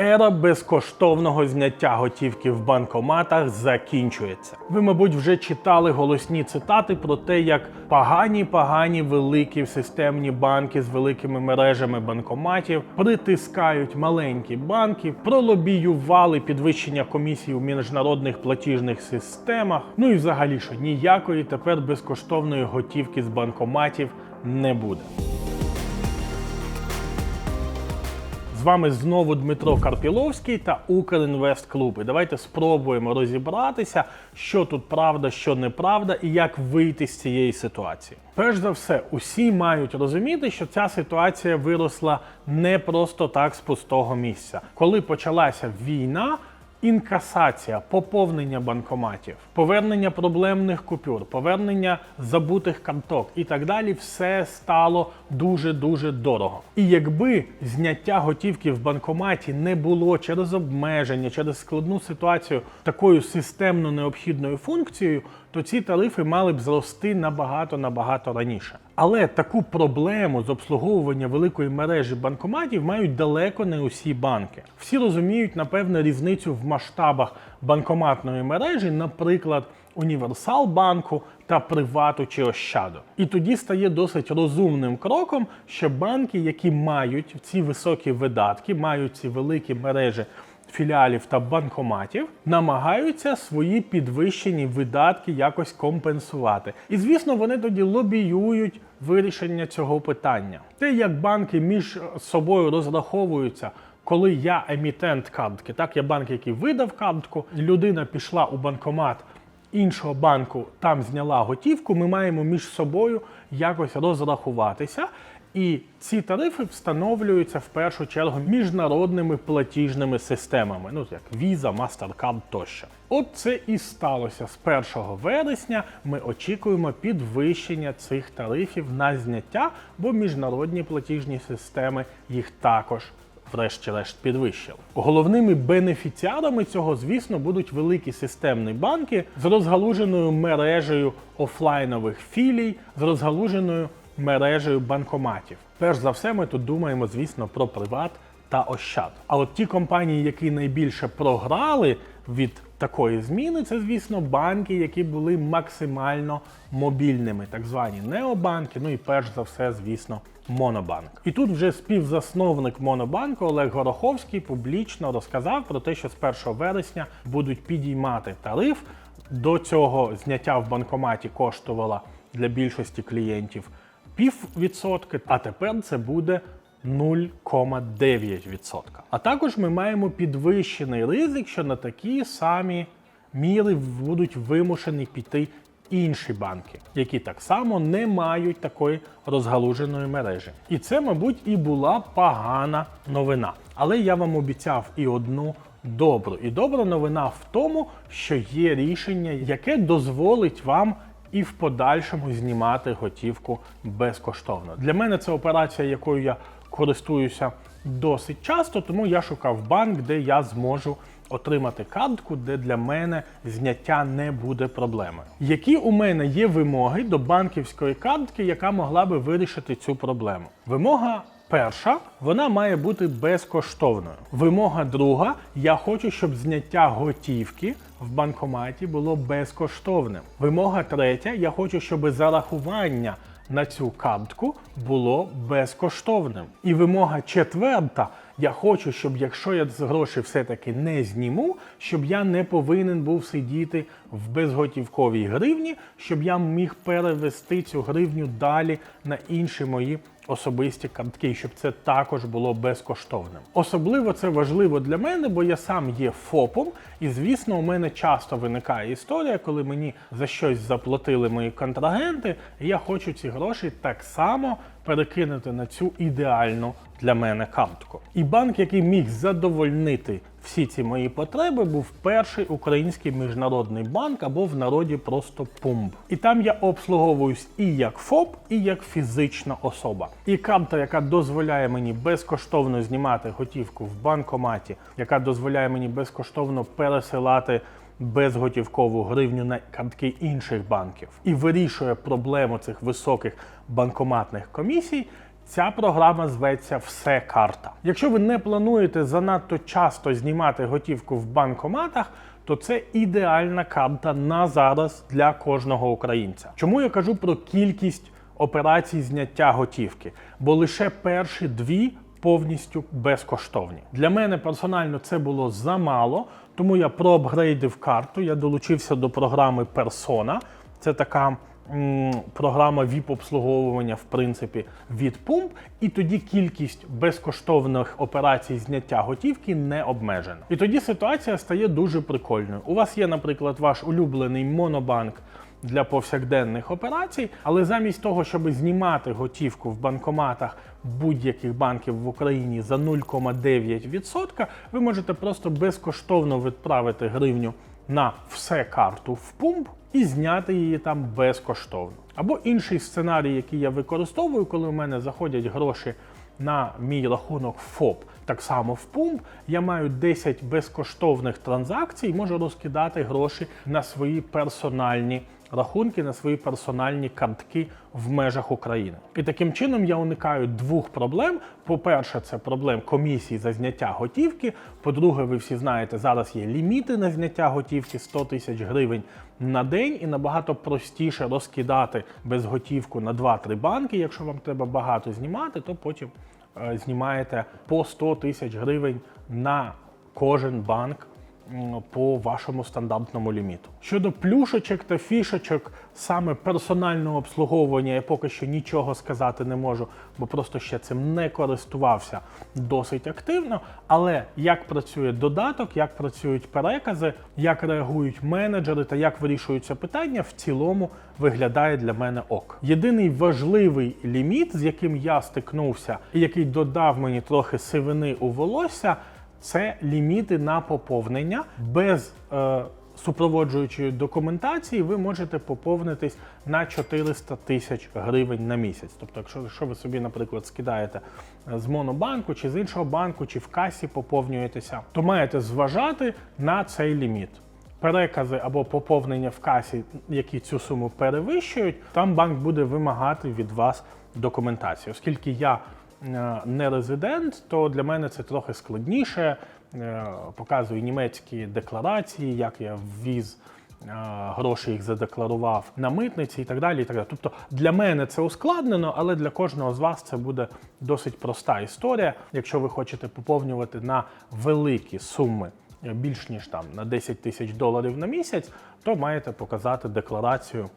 Ера безкоштовного зняття готівки в банкоматах закінчується. Ви, мабуть, вже читали голосні цитати про те, як погані, погані великі системні банки з великими мережами банкоматів притискають маленькі банки, пролобіювали підвищення комісій у міжнародних платіжних системах. Ну і взагалі що ніякої тепер безкоштовної готівки з банкоматів не буде. З вами знову Дмитро Карпіловський та Укрінвест Клуб. І давайте спробуємо розібратися, що тут правда, що неправда, і як вийти з цієї ситуації. Перш за все, усі мають розуміти, що ця ситуація виросла не просто так з пустого місця. Коли почалася війна. Інкасація, поповнення банкоматів, повернення проблемних купюр, повернення забутих карток і так далі, все стало дуже дуже дорого. І якби зняття готівки в банкоматі не було через обмеження, через складну ситуацію такою системно необхідною функцією, то ці тарифи мали б зрости набагато набагато раніше. Але таку проблему з обслуговування великої мережі банкоматів мають далеко не усі банки. Всі розуміють, напевне, різницю в масштабах банкоматної мережі, наприклад, Універсал банку та Привату чи Ощаду. І тоді стає досить розумним кроком, що банки, які мають ці високі видатки, мають ці великі мережі філіалів та банкоматів намагаються свої підвищені видатки якось компенсувати. І звісно, вони тоді лобіюють вирішення цього питання. Те, як банки між собою розраховуються. Коли я емітент картки, так я банк, який видав картку, людина пішла у банкомат іншого банку, там зняла готівку. Ми маємо між собою якось розрахуватися. І ці тарифи встановлюються в першу чергу міжнародними платіжними системами, ну як Visa, MasterCard тощо. От це і сталося з 1 вересня. Ми очікуємо підвищення цих тарифів на зняття, бо міжнародні платіжні системи їх також. Врешті-решт підвищили. Головними бенефіціарами цього, звісно, будуть великі системні банки з розгалуженою мережею офлайнових філій, з розгалуженою мережею банкоматів. Перш за все, ми тут думаємо, звісно, про приват та ощад. А от ті компанії, які найбільше програли від такої зміни, це, звісно, банки, які були максимально мобільними, так звані необанки. Ну і перш за все, звісно, Монобанк. І тут вже співзасновник Монобанку Олег Гороховський публічно розказав про те, що з 1 вересня будуть підіймати тариф. До цього зняття в банкоматі коштувало для більшості клієнтів пів відсотки, а тепер це буде 0,9%. А також ми маємо підвищений ризик, що на такі самі міри будуть вимушені піти інші банки, які так само не мають такої розгалуженої мережі. І це, мабуть, і була погана новина. Але я вам обіцяв і одну. Добру і добра новина в тому, що є рішення, яке дозволить вам і в подальшому знімати готівку безкоштовно. Для мене це операція, якою я користуюся досить часто, тому я шукав банк, де я зможу отримати картку, де для мене зняття не буде проблемою. Які у мене є вимоги до банківської картки, яка могла би вирішити цю проблему? Вимога. Перша, вона має бути безкоштовною. Вимога друга, я хочу, щоб зняття готівки в банкоматі було безкоштовним. Вимога третя, я хочу, щоб зарахування на цю картку було безкоштовним. І вимога четверта. Я хочу, щоб якщо я з грошей все-таки не зніму, щоб я не повинен був сидіти в безготівковій гривні, щоб я міг перевести цю гривню далі на інші мої особисті картки, щоб це також було безкоштовним. Особливо це важливо для мене, бо я сам є ФОПом, і звісно, у мене часто виникає історія, коли мені за щось заплатили мої контрагенти, і я хочу ці гроші так само перекинути на цю ідеальну для мене картку. І банк, який міг задовольнити всі ці мої потреби, був перший український міжнародний банк або в народі просто ПУМБ. І там я обслуговуюсь і як ФОП, і як фізична особа. І карта, яка дозволяє мені безкоштовно знімати готівку в банкоматі, яка дозволяє мені безкоштовно пересилати безготівкову гривню на картки інших банків і вирішує проблему цих високих банкоматних комісій. Ця програма зветься Все карта. Якщо ви не плануєте занадто часто знімати готівку в банкоматах, то це ідеальна карта на зараз для кожного українця. Чому я кажу про кількість операцій зняття готівки? Бо лише перші дві повністю безкоштовні. Для мене персонально це було замало, тому я проапгрейдив карту. Я долучився до програми Persona. Це така програма ВІП-обслуговування, в принципі, від пумп, і тоді кількість безкоштовних операцій зняття готівки не обмежена. І тоді ситуація стає дуже прикольною. У вас є, наприклад, ваш улюблений монобанк для повсякденних операцій, але замість того, щоб знімати готівку в банкоматах будь-яких банків в Україні за 0,9%, ви можете просто безкоштовно відправити гривню на все карту в пумп і зняти її там безкоштовно. Або інший сценарій, який я використовую, коли у мене заходять гроші на мій рахунок ФОП, так само в пумп, я маю 10 безкоштовних транзакцій, можу розкидати гроші на свої персональні рахунки, на свої персональні картки в межах України. І таким чином я уникаю двох проблем. По-перше, це проблем комісії за зняття готівки. По-друге, ви всі знаєте, зараз є ліміти на зняття готівки 100 тисяч гривень на день, і набагато простіше розкидати безготівку на 2-3 банки. Якщо вам треба багато знімати, то потім е, знімаєте по 100 тисяч гривень на кожен банк по вашому стандартному ліміту. Щодо плюшечок та фішечок, саме персонального обслуговування, я поки що нічого сказати не можу, бо просто ще цим не користувався досить активно. Але як працює додаток, як працюють перекази, як реагують менеджери та як вирішуються питання, в цілому виглядає для мене ок. Єдиний важливий ліміт, з яким я стикнувся, і який додав мені трохи сивини у волосся, це ліміти на поповнення без е, супроводжуючої документації. Ви можете поповнитись на 400 тисяч гривень на місяць. Тобто, якщо, якщо ви собі, наприклад, скидаєте з монобанку чи з іншого банку, чи в касі поповнюєтеся, то маєте зважати на цей ліміт. Перекази або поповнення в касі, які цю суму перевищують, там банк буде вимагати від вас документацію. Оскільки я е, не резидент, то для мене це трохи складніше. Е, Показую німецькі декларації, як я ввіз е, гроші їх задекларував на митниці і так далі. І так далі. Тобто для мене це ускладнено, але для кожного з вас це буде досить проста історія. Якщо ви хочете поповнювати на великі суми е, більш ніж там на 10 тисяч доларів на місяць, то маєте показати декларацію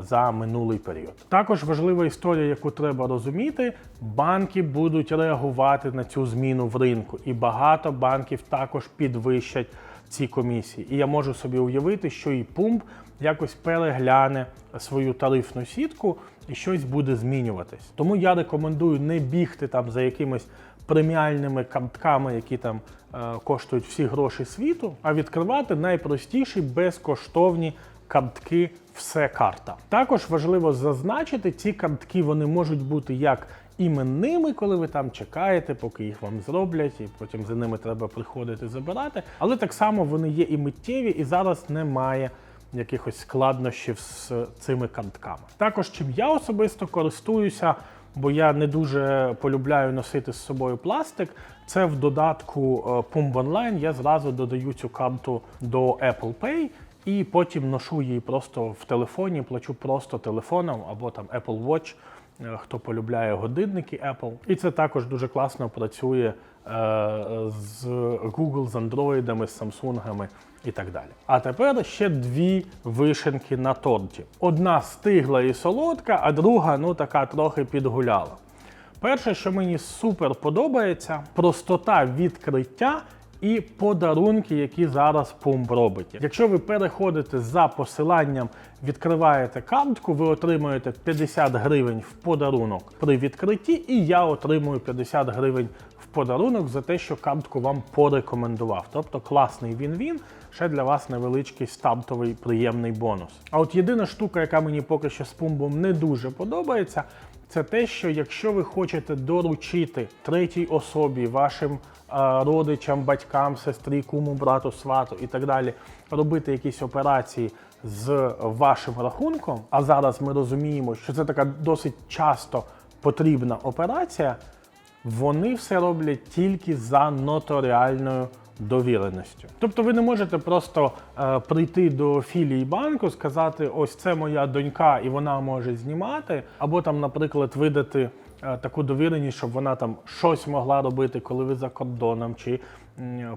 за минулий період. Також важлива історія, яку треба розуміти: банки будуть реагувати на цю зміну в ринку, і багато банків також підвищать ці комісії. І я можу собі уявити, що і пумп якось перегляне свою тарифну сітку і щось буде змінюватись. Тому я рекомендую не бігти там за якимись преміальними картками, які там е, коштують всі гроші світу, а відкривати найпростіші безкоштовні картки все карта. Також важливо зазначити, ці картки вони можуть бути як іменними, коли ви там чекаєте, поки їх вам зроблять, і потім за ними треба приходити забирати. Але так само вони є і миттєві, і зараз немає якихось складнощів з цими картками. Також чим я особисто користуюся, бо я не дуже полюбляю носити з собою пластик. Це в додатку е, Pump Online я зразу додаю цю карту до Apple Pay. І потім ношу її просто в телефоні, плачу просто телефоном або там Apple Watch, е, хто полюбляє годинники Apple. І це також дуже класно працює е, з Google, з Android, з Samsung і так далі. А тепер ще дві вишенки на торті. Одна стигла і солодка, а друга ну така трохи підгуляла. Перше, що мені супер подобається, простота відкриття і подарунки, які зараз пумп робить. Якщо ви переходите за посиланням, відкриваєте картку, ви отримуєте 50 гривень в подарунок при відкритті, і я отримую 50 гривень подарунок за те, що картку вам порекомендував. Тобто класний він-він, ще для вас невеличкий стартовий приємний бонус. А от єдина штука, яка мені поки що з пумбом не дуже подобається, це те, що якщо ви хочете доручити третій особі, вашим а, родичам, батькам, сестрі, куму, брату, свату і так далі, робити якісь операції з вашим рахунком, а зараз ми розуміємо, що це така досить часто потрібна операція, вони все роблять тільки за нотаріальною довіреністю. Тобто ви не можете просто е, прийти до філії банку, сказати, ось це моя донька, і вона може знімати, або там, наприклад, видати таку довіреність, щоб вона там щось могла робити, коли ви за кордоном, чи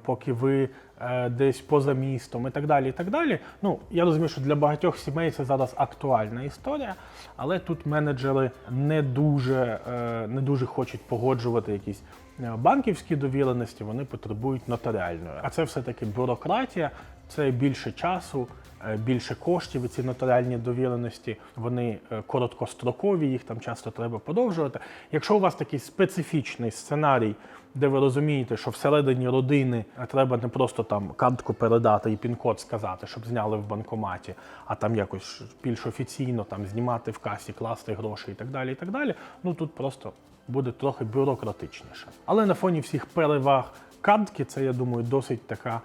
поки ви е, десь поза містом, і так далі. І так далі. Ну я розумію, що для багатьох сімей це зараз актуальна історія, але тут менеджери не дуже, е, не дуже хочуть погоджувати якісь е, банківські довіреності, вони потребують нотаріальної. А це все-таки бюрократія, це більше часу, е, більше коштів. І ці нотаріальні довіреності вони е, короткострокові, їх там часто треба подовжувати. Якщо у вас такий специфічний сценарій, де ви розумієте, що всередині родини треба не просто там картку передати і пін-код сказати, щоб зняли в банкоматі, а там якось більш офіційно там знімати в касі, класти гроші і так далі. І так далі. Ну тут просто буде трохи бюрократичніше. Але на фоні всіх переваг картки, це я думаю, досить така.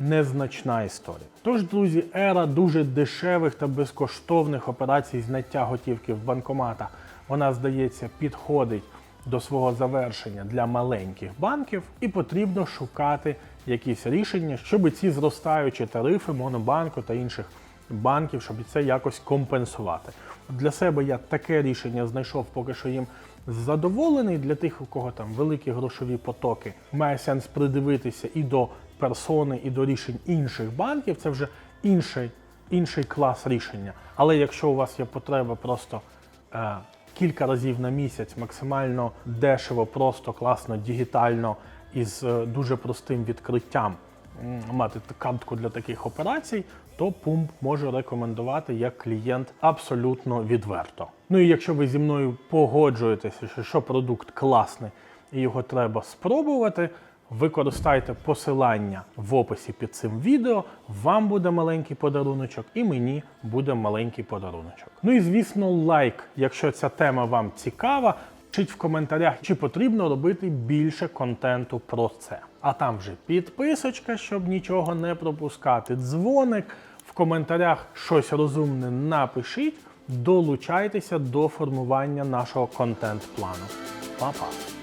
Незначна історія. Тож, друзі, ера дуже дешевих та безкоштовних операцій зняття готівки в банкоматах, вона, здається, підходить до свого завершення для маленьких банків, і потрібно шукати якісь рішення, щоб ці зростаючі тарифи Монобанку та інших банків, щоб це якось компенсувати. Для себе я таке рішення знайшов, поки що їм задоволений. Для тих, у кого там великі грошові потоки, має сенс придивитися і до персони, і до рішень інших банків. Це вже інший, інший клас рішення. Але якщо у вас є потреба просто е, кілька разів на місяць, максимально дешево, просто класно, дігітально із е, дуже простим відкриттям мати картку для таких операцій, то Pump може рекомендувати як клієнт абсолютно відверто. Ну і якщо ви зі мною погоджуєтеся, що продукт класний і його треба спробувати. Використайте посилання в описі під цим відео. Вам буде маленький подаруночок, і мені буде маленький подаруночок. Ну і звісно, лайк, якщо ця тема вам цікава. Пишіть в коментарях, чи потрібно робити більше контенту про це. А там вже підписочка, щоб нічого не пропускати. Дзвоник в коментарях щось розумне напишіть. Долучайтеся до формування нашого контент-плану. Па-па!